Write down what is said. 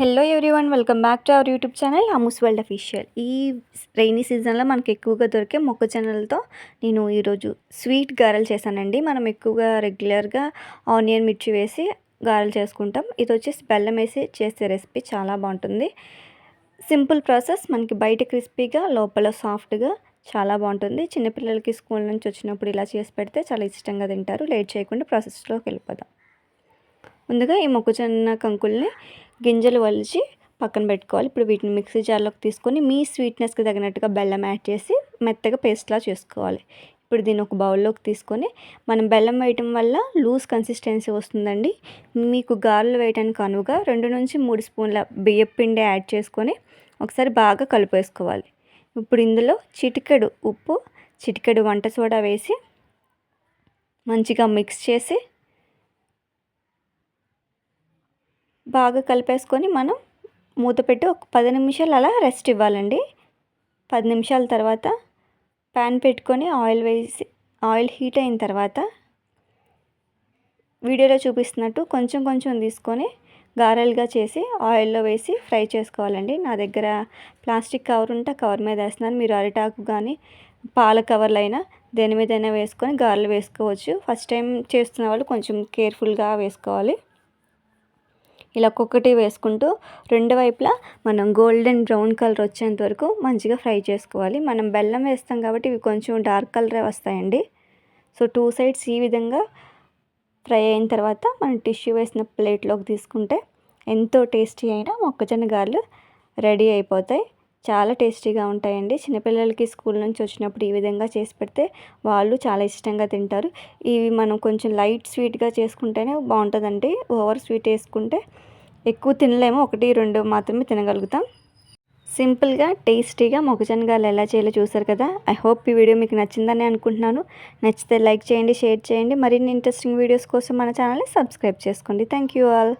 Hello everyone welcome back to our YouTube channel Amus world official ఈ rainy సీజన్లో మనకి ఎక్కువగా దొరికే మొక్కజొన్నలతో నేను ఈరోజు స్వీట్ గారెలు చేశానండి. మనం ఎక్కువగా రెగ్యులర్గా ఆనియన్ మిర్చి వేసి గారెలు చేసుకుంటాం. ఇది వచ్చేసి బెల్లం వేసి చేసే రెసిపీ చాలా బాగుంటుంది. సింపుల్ ప్రాసెస్ మనకి బయట క్రిస్పీగా లోపల సాఫ్ట్గా చాలా బాగుంటుంది. చిన్నపిల్లలకి స్కూల్ నుంచి వచ్చినప్పుడు ఇలా చేసి పెడితే చాలా ఇష్టంగా తింటారు. లేట్ చేయకుండా ప్రాసెస్లోకి వెళ్ళిపోదాం. ముందుగా ఈ మొక్కజొన్న కంకుల్ని గింజలు వలిచి పక్కన పెట్టుకోవాలి. ఇప్పుడు వీటిని మిక్సీ జార్లోకి తీసుకొని మీ స్వీట్నెస్కి తగినట్టుగా బెల్లం యాడ్ చేసి మెత్తగా పేస్ట్లా చేసుకోవాలి. ఇప్పుడు దీన్ని ఒక బౌల్లోకి తీసుకొని మనం బెల్లం వేయటం వల్ల లూజ్ కన్సిస్టెన్సీ వస్తుందండి. మీకు గారెలు వేయడానికి అనువుగా రెండు నుంచి మూడు స్పూన్ల బియ్యం పిండి యాడ్ చేసుకొని ఒకసారి బాగా కలిపేసుకోవాలి. ఇప్పుడు ఇందులో చిటికెడు ఉప్పు చిటికెడు వంట సోడా వేసి మంచిగా మిక్స్ చేసి బాగా కలిపేసుకొని మనం మూత పెట్టి ఒక పది నిమిషాలు అలా రెస్ట్ ఇవ్వాలండి. పది నిమిషాల తర్వాత ప్యాన్ పెట్టుకొని ఆయిల్ వేసి ఆయిల్ హీట్ అయిన తర్వాత వీడియోలో చూపిస్తున్నట్టు కొంచెం కొంచెం తీసుకొని గారెలుగా చేసి ఆయిల్లో వేసి ఫ్రై చేసుకోవాలండి. నా దగ్గర ప్లాస్టిక్ కవర్ ఉంటే కవర్ మీద వేస్తున్నాను మీరు అరిటాకు కానీ పాల కవర్లు అయినా దేని మీదైనా వేసుకొని గారెలు వేసుకోవచ్చు. ఫస్ట్ టైం చేస్తున్న వాళ్ళు కొంచెం కేర్ఫుల్గా వేసుకోవాలి. ఇలా ఒక్కొక్కటి వేసుకుంటూ రెండు వైపులా మనం గోల్డెన్ బ్రౌన్ కలర్ వచ్చేంత వరకు మంచిగా ఫ్రై చేసుకోవాలి. మనం బెల్లం వేస్తాం కాబట్టి ఇవి కొంచెం డార్క్ కలరే వస్తాయండి. సో టూ సైడ్స్ ఈ విధంగా ఫ్రై అయిన తర్వాత మనం టిష్యూ వేసిన ప్లేట్లోకి తీసుకుంటే ఎంతో టేస్టీ అయిన మొక్కజొన్న గారెలు రెడీ అయిపోతాయి. చాలా టేస్టీగా ఉంటాయండి. చిన్నపిల్లలకి స్కూల్ నుంచి వచ్చినప్పుడు ఈ విధంగా చేసి పెడితే వాళ్ళు చాలా ఇష్టంగా తింటారు. ఇవి మనం కొంచెం లైట్ స్వీట్గా చేసుకుంటేనే బాగుంటుందండి. ఓవర్ స్వీట్ వేసుకుంటే ఎక్కువ తినలేము. ఒకటి రెండు మాత్రమే తినగలుగుతాం. సింపుల్గా టేస్టీగా మొగజనగాలు ఎలా చేయాలో చూసారు కదా? ఐ హోప్ ఈ వీడియో మీకు నచ్చిందని అనుకుంటున్నాను. నచ్చితే లైక్ చేయండి షేర్ చేయండి. మరిన్ని ఇంట్రెస్టింగ్ వీడియోస్ కోసం మన ఛానల్ని సబ్స్క్రైబ్ చేసుకోండి. Thank you all.